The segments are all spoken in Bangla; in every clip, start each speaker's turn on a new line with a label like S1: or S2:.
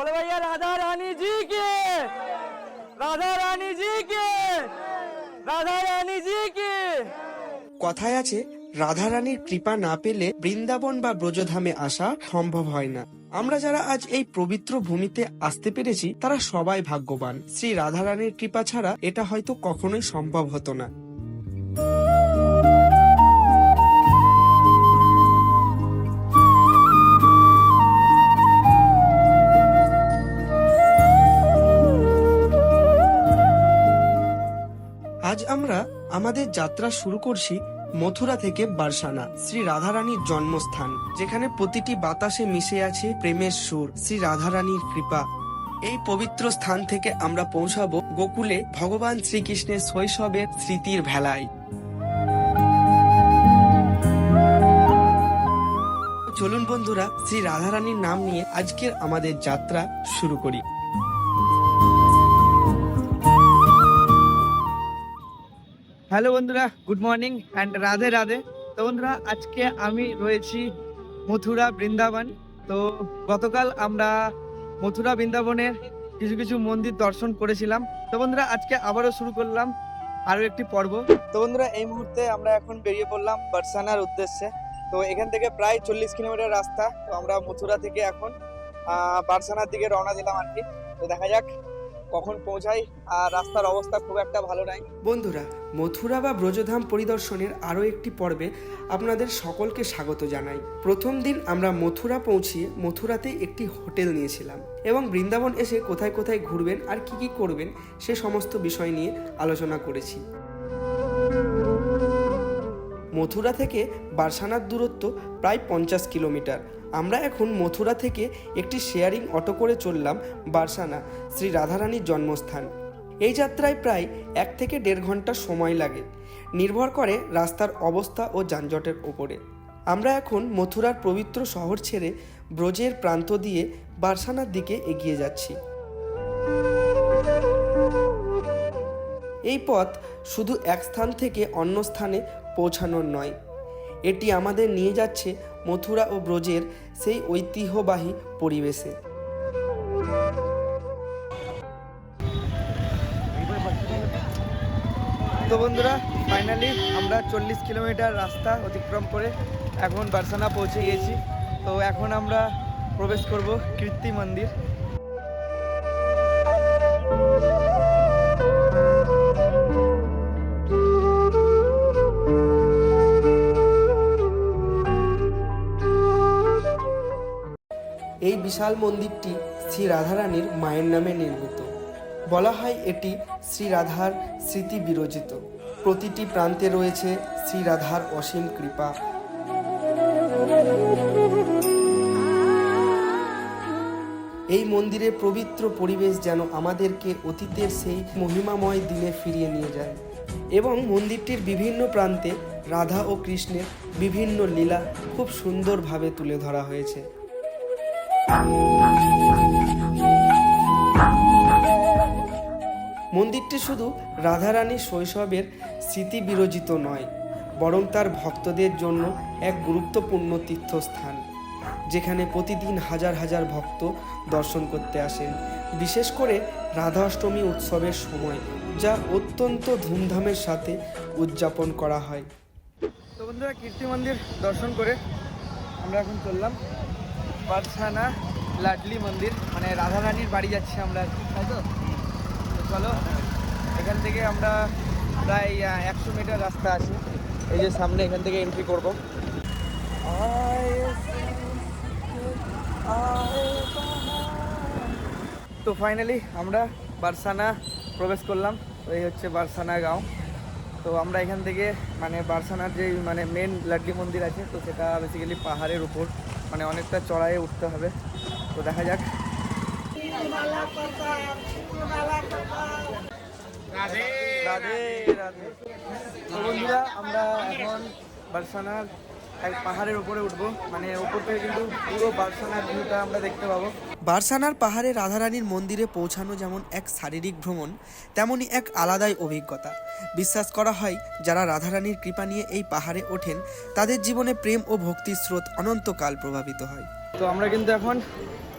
S1: বলে ভাইয়া, রাধা রানী জি কে রাধা রানী জি কে রাধা রানী জি কে
S2: কথায় আছে রাধারানীর কৃপা না পেলে বৃন্দাবন বা ব্রজধামে আসা সম্ভব হয় না। আমরা যারা আজ এই পবিত্র ভূমিতে আসতে পেরেছি, তারা সবাই ভাগ্যবান। শ্রী রাধারানীর কৃপা ছাড়া এটা হয়তো কখনোই সম্ভব হতো না। আমরা আমাদের যাত্রা শুরু করছি মথুরা থেকে বারসানা। শ্রী রাধারানীর জন্মস্থান, যেখানে প্রতিটি বাতাসে মিশে আছে প্রেমের সুর। শ্রী রাধারানীর কৃপা। এই পবিত্র স্থান থেকে আমরা পৌঁছাবো গোকুলে ভগবান শ্রীকৃষ্ণের শৈশবের স্মৃতির ভেলায়। চলুন বন্ধুরা, শ্রী রাধারানীর নাম নিয়ে আজকের আমাদের যাত্রা শুরু করি।
S1: হ্যালো বন্ধুরা, good morning and Radhe Radhe. তো বন্ধুরা, আজকে আমি রয়েছি মথুরা বৃন্দাবন। তো গতকাল আমরা মথুরা বৃন্দাবনের কিছু কিছু মন্দির দর্শন করেছিলাম। তো বন্ধুরা, আজকে আবারও শুরু করলাম আরও একটি পর্ব। তো বন্ধুরা, এই মুহূর্তে আমরা এখন বেরিয়ে পড়লাম বারসানার উদ্দেশ্যে। তো এখান থেকে প্রায় চল্লিশ কিলোমিটার রাস্তা। তো আমরা মথুরা থেকে এখন বারসানার দিকে রওনা দিলাম আর কি। তো দেখা যাক কখন পৌঁছাই আর রাস্তার অবস্থা খুব একটা ভালো নাই।
S2: বন্ধুরা, মথুরা বা ব্রজধাম পরিদর্শনের আরও একটি পর্বে আপনাদের সকলকে স্বাগত জানাই। প্রথম দিন আমরা মথুরা পৌঁছিয়ে মথুরাতে একটি হোটেল নিয়েছিলাম এবং বৃন্দাবন এসে কোথায় কোথায় ঘুরবেন আর কি কি করবেন সে সমস্ত বিষয় নিয়ে আলোচনা করেছি। মথুরা থেকে বারসানার দূরত্ব প্রায় পঞ্চাশ কিলোমিটার। আমরা এখন মথুরা থেকে একটি শেয়ারিং অটো করে চললাম বারসানা, শ্রী রাধারানীর জন্মস্থান। এই যাত্রায় প্রায় এক থেকে দেড় ঘণ্টা সময় লাগে। নির্ভর করে রাস্তার অবস্থা ও যানজটের ওপরে আমরা এখন মথুরার পবিত্র শহর ছেড়ে ব্রজের প্রান্ত দিয়ে বারসানার দিকে এগিয়ে যাচ্ছি। এই পথ শুধু এক স্থান থেকে অন্য স্থানে পৌঁছানোর নয়। এটি আমাদের নিয়ে যাচ্ছে মথুরা ও ব্রজের সেই ঐতিহ্যবাহী পরিবেশে।
S1: তো বন্ধুরা ফাইনালি আমরা চল্লিশ কিলোমিটার রাস্তা অতিক্রম করে এখন বারসানা পৌঁছে গিয়েছি। তো এখন আমরা প্রবেশ করব কীর্তি মন্দির।
S2: এই বিশাল মন্দিরটি শ্রী রাধারানীর মায়ের নামে নির্মিত। বলা হয় এটি শ্রী রাধার স্মৃতি বিরচিত। প্রতিটি প্রান্তে রয়েছে শ্রী রাধার অসীম কৃপা। এই মন্দিরের পবিত্র পরিবেশ যেন আমাদেরকে অতীতের সেই মহিমাময় দিনে ফিরিয়ে নিয়ে যায় এবং মন্দিরটির বিভিন্ন প্রান্তে রাধা ও কৃষ্ণের বিভিন্ন লীলা খুব সুন্দরভাবে তুলে ধরা হয়েছে। মন্দিরটি শুধু রাধারানীর শৈশবের স্মৃতি বিরচিত নয়, বরং তার ভক্তদের জন্য এক গুরুত্বপূর্ণ তীর্থস্থান, যেখানে প্রতিদিন হাজার হাজার ভক্ত দর্শন করতে আসেন। বিশেষ করে রাধাষ্টমী উৎসবের সময়, যা অত্যন্ত ধুমধামের সাথে উদযাপন করা হয়।
S1: তো বন্ধুরা, কীর্তি মন্দির দর্শন করে আমরা এখন চললাম। বারসানা লাডলি মন্দির। মানে রাধারানীর বাড়ি যাচ্ছি আমরা আর কি, তাই তো? চলো এখান থেকে আমরা প্রায় একশো মিটার রাস্তা আছে। এই যে সামনে এখান থেকে এন্ট্রি করব। তো ফাইনালি আমরা বারসানা প্রবেশ করলাম। তো এই হচ্ছে বারসানা গাঁও। তো আমরা এখান থেকে মানে বারসানার যে মানে মেন লাড্ডি মন্দির আছে তো সেটা বেসিক্যালি পাহাড়ের উপর। মানে অনেকটা চড়াইয়ে উঠতে হবে। তো দেখা যাক। রাধে বন্ধুরা আমরা এখন বারসানার এক পাহাড়ের উপরে উঠবো। মানে উপর থেকে কিন্তু পুরো বারসানার ভিউটা আমরা দেখতে পাবো।
S2: বারসানার পাহাড়ে রাধারানীর মন্দিরে পৌঁছানো যেমন এক শারীরিক ভ্রমণ তেমনই এক আলাদাই অভিজ্ঞতা। বিশ্বাস করা হয় যারা রাধারানীর কৃপা নিয়ে এই পাহাড়ে ওঠেন তাদের জীবনে প্রেম ও ভক্তির স্রোত অনন্তকাল প্রভাবিত হয়।
S1: তো আমরা কিন্তু এখন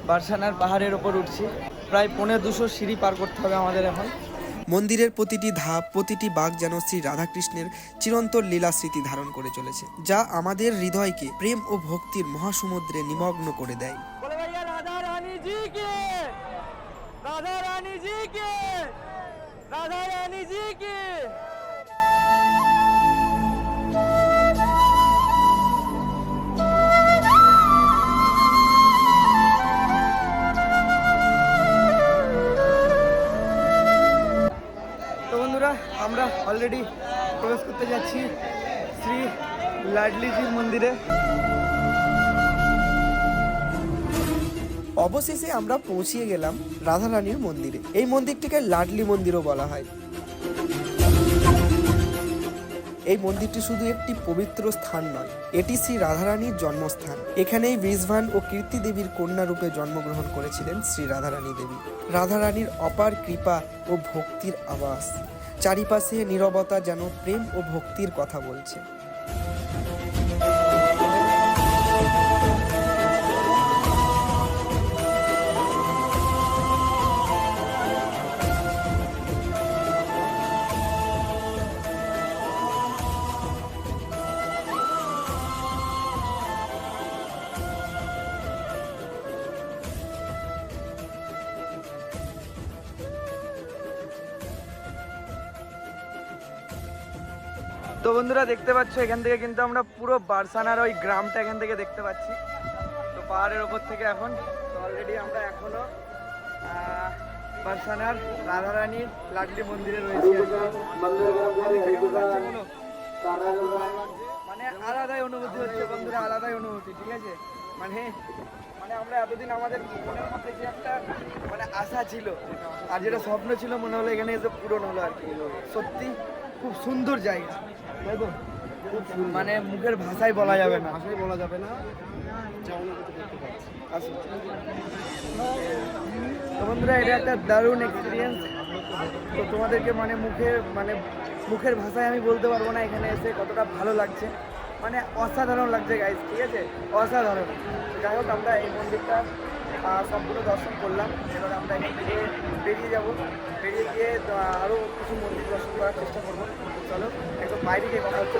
S1: বার্সানার পাহাড়ের ওপর উঠছি। প্রায় পনেরো দুশো সিঁড়ি পার করতে হবে আমাদের এখন।
S2: মন্দিরের প্রতিটি ধাপ, প্রতিটি বাঘ যেন শ্রী রাধাকৃষ্ণের চিরন্তর লীলা স্মৃতি ধারণ করে চলেছে, যা আমাদের হৃদয়কে প্রেম ও ভক্তির মহাসমুদ্রে নিমগ্ন করে দেয়।
S1: রাধা রানী জি কে? রাধা রানী জি কে? অলরেডি প্রবেশ করতে যাচ্ছি শ্রী লাডলিজির মন্দিরে।
S2: অবশেষে আমরা পৌঁছিয়ে গেলাম রাধারানীর মন্দিরে। এই মন্দিরটিকে লাডলি মন্দিরও বলা হয়। এই মন্দিরটি শুধু একটি পবিত্র স্থান নয়, এটি শ্রী রাধারানীর জন্মস্থান। এখানেই বৃষভান ও কীর্তি দেবীর কন্যা রূপে জন্মগ্রহণ করেছিলেন শ্রী রাধারানী দেবী। রাধারানীর অপার কৃপা ও ভক্তির আবাস চারিপাশে নীরবতা যেন প্রেম ও ভক্তির কথা বলছে।
S1: বন্ধুরা দেখতে পাচ্ছ এখান থেকে কিন্তু আমরা পুরো বারসানার ওই গ্রামটা এখান থেকে দেখতে পাচ্ছি। তো পাহাড়ের ওপর থেকে এখন অলরেডি আমরা এখনও আহ, বারসানার রাধারানীর লাডলি মন্দিরে রয়েছি? মানে আলাদাই অনুভূতি হচ্ছে বন্ধুরা আলাদাই অনুভূতি ঠিক আছে? মানে মানে আমরা এতদিন আমাদের মনের মধ্যে যে একটা মানে আশা ছিল আর যেটা স্বপ্ন ছিল মনে হলো এখানে এসে পূরণ হলো আর কি। সত্যি খুব সুন্দর জায়গা। তাই তো? মানে মুখের ভাষায় বলা যাবে না। ভাষায় বলা যাবে না। তো বন্ধুরা এটা একটা দারুণ এক্সপিরিয়েন্স তো তোমাদেরকে মানে মুখে মানে মুখের ভাষায় আমি বলতে পারব না এখানে এসে কতটা ভালো লাগছে। মানে অসাধারণ লাগছে গাইজ ঠিক আছে? অসাধারণ। যাই হোক আমরা এই মন্দিরটা সম্পূর্ণ দর্শন করলাম। এবার আমরা এখান থেকে বেরিয়ে যাব। বেরিয়ে গিয়ে আরও কিছু মন্দির দর্শন করার চেষ্টা করব। চলো একটু বাইরে গিয়ে কথা হচ্ছে।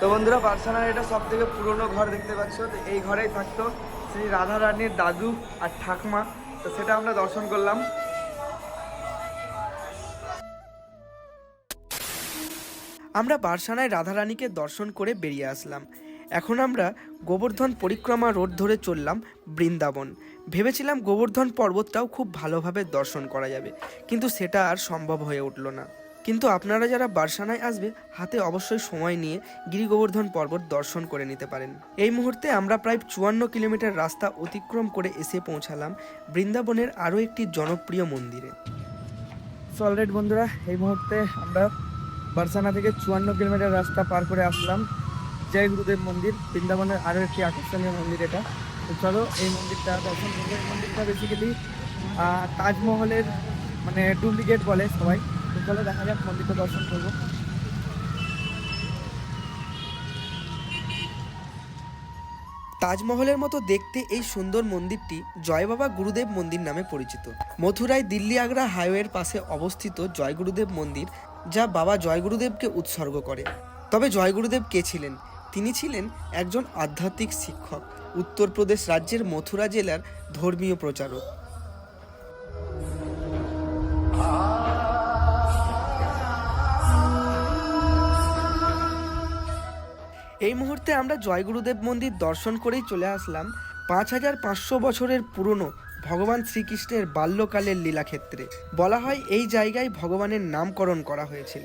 S1: তো বন্ধুরা বার্সানার এটা সব থেকে পুরনো ঘর দেখতে পাচ্ছ। তো এই ঘরেই থাকতো শ্রী রাধা রানীর দাদু আর ঠাকমা। তো সেটা আমরা দর্শন করলাম।
S2: আমরা বারসানায় রাধারানীকে দর্শন করে বেরিয়ে আসলাম। এখন আমরা গোবর্ধন পরিক্রমা রোড ধরে চললাম বৃন্দাবন। ভেবেছিলাম গোবর্ধন পর্বতটাও খুব ভালোভাবে দর্শন করা যাবে, কিন্তু সেটা আর সম্ভব হয়ে উঠল না। কিন্তু আপনারা যারা বারসানায় আসবে, হাতে অবশ্যই সময় নিয়ে গিরি গোবর্ধন পর্বত দর্শন করে নিতে পারেন। এই মুহূর্তে আমরা প্রায় চুয়ান্ন কিলোমিটার রাস্তা অতিক্রম করে এসে পৌঁছালাম বৃন্দাবনের আরও একটি জনপ্রিয় মন্দিরে।
S1: সো অলরেড বন্ধুরা, এই মুহূর্তে আমরা বার্সানা থেকে চুয়ান্ন কিলোমিটার রাস্তা পার করে আসলাম। জয় গুরুদেব মন্দির, বৃন্দাবনের আরও একটি আকর্ষণীয় মন্দির এটা। তো চলো, এই মন্দিরটা দর্শন করব এই মন্দিরটা বেসিক্যালি তাজমহলের মানে ডুপ্লিকেট বলে সবাই। তো চলো, দেখা যাক মন্দিরটা দর্শন করব।
S2: তাজমহলের মতো দেখতে এই সুন্দর মন্দিরটি জয় বাবা গুরুদেব মন্দির নামে পরিচিত। মথুরায় দিল্লি আগ্রা হাইওয়ের পাশে অবস্থিত জয় গুরুদেব মন্দির, যা বাবা জয় গুরুদেবকে উৎসর্গ করে। তবে জয় গুরুদেব কে ছিলেন? তিনি ছিলেন একজন আধ্যাত্মিক শিক্ষক, উত্তরপ্রদেশ রাজ্যের মথুরা জেলার ধর্মীয় প্রচারক। এই মুহূর্তে আমরা জয়গুরুদেব মন্দির দর্শন করেই চলে আসলাম পাঁচ হাজার পাঁচশো বছরের পুরনো ভগবান শ্রীকৃষ্ণের বাল্যকালের লীলাক্ষেত্রে। বলা হয় এই জায়গায় ভগবানের নামকরণ করা হয়েছিল।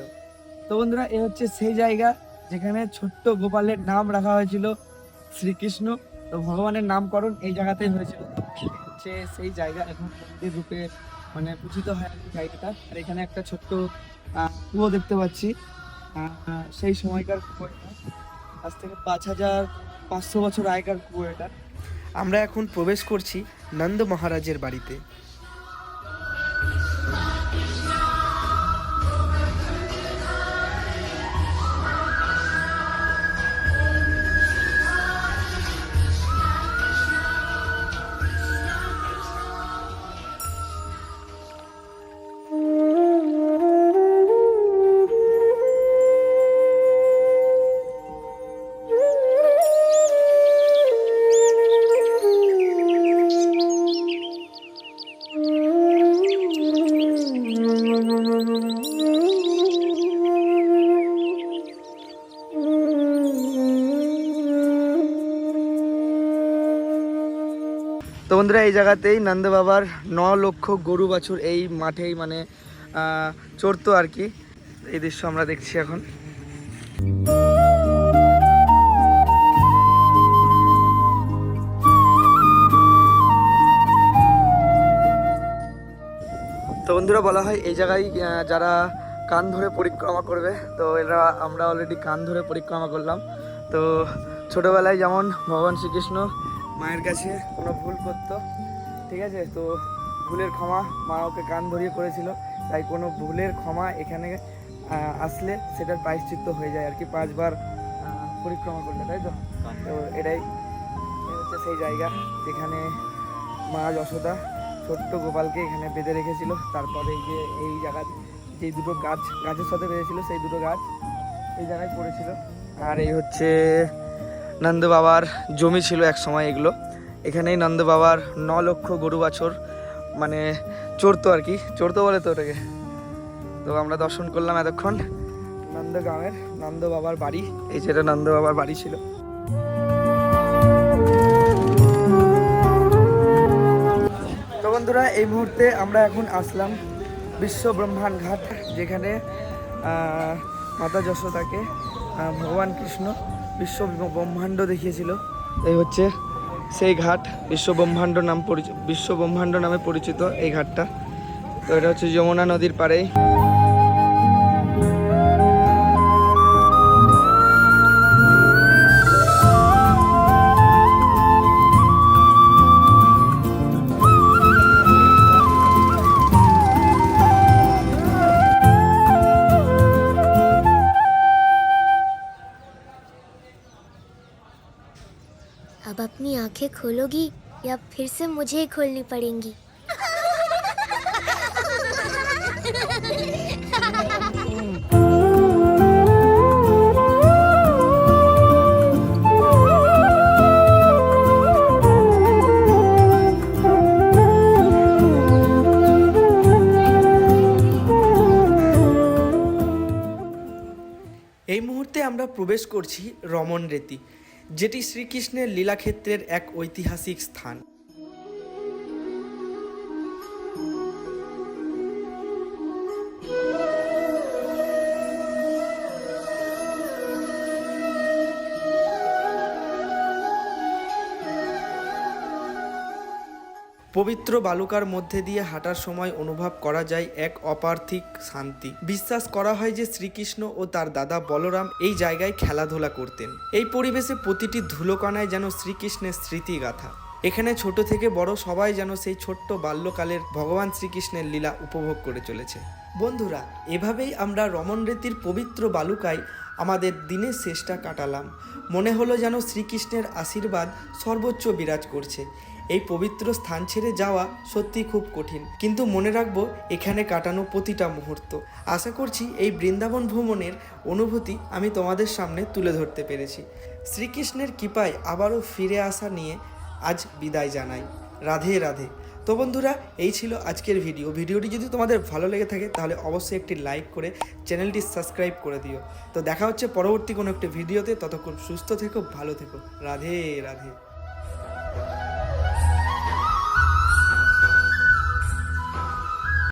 S1: তো বন্ধুরা, এ হচ্ছে সেই জায়গা যেখানে ছোট্ট গোপালের নাম রাখা হয়েছিল শ্রীকৃষ্ণ। তো ভগবানের নামকরণ এই জায়গাতেই হয়েছিল। হচ্ছে সেই জায়গা এখন মন্দির রূপে মানে পূজিত হয় জায়গাটা। আর এখানে একটা ছোট্ট কুয়ো দেখতে পাচ্ছি। সেই সময়কার কুয়ো এটা। আজ থেকে পাঁচ হাজার পাঁচশো বছর আগেকার কুয়ো এটা
S2: আমরা এখন প্রবেশ করছি নন্দ মহারাজের বাড়িতে।
S1: বন্ধুরা, এই জায়গাতেই নন্দ বাবার ন লক্ষ গরু বাছুর এই মাঠেই মানে চড়তো আর কি। এই দৃশ্য আমরা দেখছি এখন। তো বন্ধুরা, বলা হয় এই জায়গায় যারা কান ধরে পরিক্রমা করবে, তো এরা, আমরা অলরেডি কান ধরে পরিক্রমা করলাম। তো ছোটোবেলায় যেমন ভগবান শ্রীকৃষ্ণ মায়ের কাছে কোনো ভুল করতো, ঠিক আছে? তো ভুলের ক্ষমা মা ওকে কান ধরিয়ে করেছিল, তাই কোনো ভুলের ক্ষমা এখানে আসলে সেটার প্রায়শ্চিত্ত হয়ে যায় আর কি, পাঁচবার পরিক্রমা করলে, তাই তো? তো এটাই হচ্ছে সেই জায়গা যেখানে মা যশোদা ছোট্ট গোপালকে এখানে বেঁধে রেখেছিল। তারপরে এই যে এই জায়গা, যে দুটো গাছ, গাছের সাথে বেঁধেছিল, সেই দুটো গাছ এই জায়গায় পড়েছিল। আর এই হচ্ছে নন্দ বাবার জমি ছিল এক সময় এগুলো। এখানেই নন্দ বাবার ন লক্ষ গরু বাছর মানে চড়তো আর কি। চড়তো বলে তো ওটাকে। তো আমরা দর্শন করলাম এতক্ষণ নন্দগ্রামের নন্দ বাবার বাড়ি। এই যেটা নন্দ বাবার বাড়ি ছিল। তো বন্ধুরা, এই মুহূর্তে আমরা এখন আসলাম বিশ্ব ব্রহ্মাণ্ড ঘাট, যেখানে মাতা যশোদাকে ভগবান কৃষ্ণ বিশ্ব ব্রহ্মাণ্ড দেখিয়েছিল। এই হচ্ছে সেই ঘাট বিশ্ব ব্রহ্মাণ্ড নাম পরিচিত বিশ্ব ব্রহ্মাণ্ড নামে পরিচিত এই ঘাটটা। তো এটা হচ্ছে যমুনা নদীর পাড়েই।
S3: आंखें खोलोगी या फिर से मुझे ही खोलनी पड़ेंगी
S2: এই মুহূর্তে আমরা প্রবেশ করছি রমন রেতি যেটি শ্রীকৃষ্ণের লীলাক্ষেত্রের এক ঐতিহাসিক স্থান। পবিত্র বালুকার মধ্যে দিয়ে হাঁটার সময় অনুভব করা যায় এক অপার্থিক শান্তি। বিশ্বাস করা হয় যে শ্রীকৃষ্ণ ও তার দাদা বলরাম এই জায়গায় খেলাধুলা করতেন। এই পরিবেশে প্রতিটি ধুলোকণায় যেন শ্রীকৃষ্ণের স্মৃতিগাথা। এখানে ছোট থেকে বড় সবাই যেন সেই ছোট্ট বাল্যকালের ভগবান শ্রীকৃষ্ণের লীলা উপভোগ করে চলেছে। বন্ধুরা, এভাবেই আমরা রমন রীতির পবিত্র বালুকায় আমাদের দিনের শেষটা কাটালাম। মনে হলো যেন শ্রীকৃষ্ণের আশীর্বাদ সর্বোচ্চ বিরাজ করছে। এই পবিত্র স্থান ছেড়ে যাওয়া সত্যি খুব কঠিন। কিন্তু মনে রাখব, এখানে কাটানো প্রতিটা মুহূর্ত। আশা করছি এই বৃন্দাবন ভ্রমণের অনুভূতি আমি তোমাদের সামনে তুলে ধরতে পেরেছি। শ্রীকৃষ্ণের কৃপায় আবারও ফিরে আসা নিয়ে আজ বিদায় জানাই। রাধে রাধে। তো বন্ধুরা, এই ছিল আজকের ভিডিও। ভিডিওটি যদি তোমাদের ভালো লেগে থাকে, তাহলে অবশ্যই একটি লাইক করে চ্যানেলটি সাবস্ক্রাইব করে দিও। তো দেখা হচ্ছে পরবর্তী কোনো একটি ভিডিওতে। ততক্ষণ সুস্থ থেকো, ভালো থেকো। রাধে রাধে।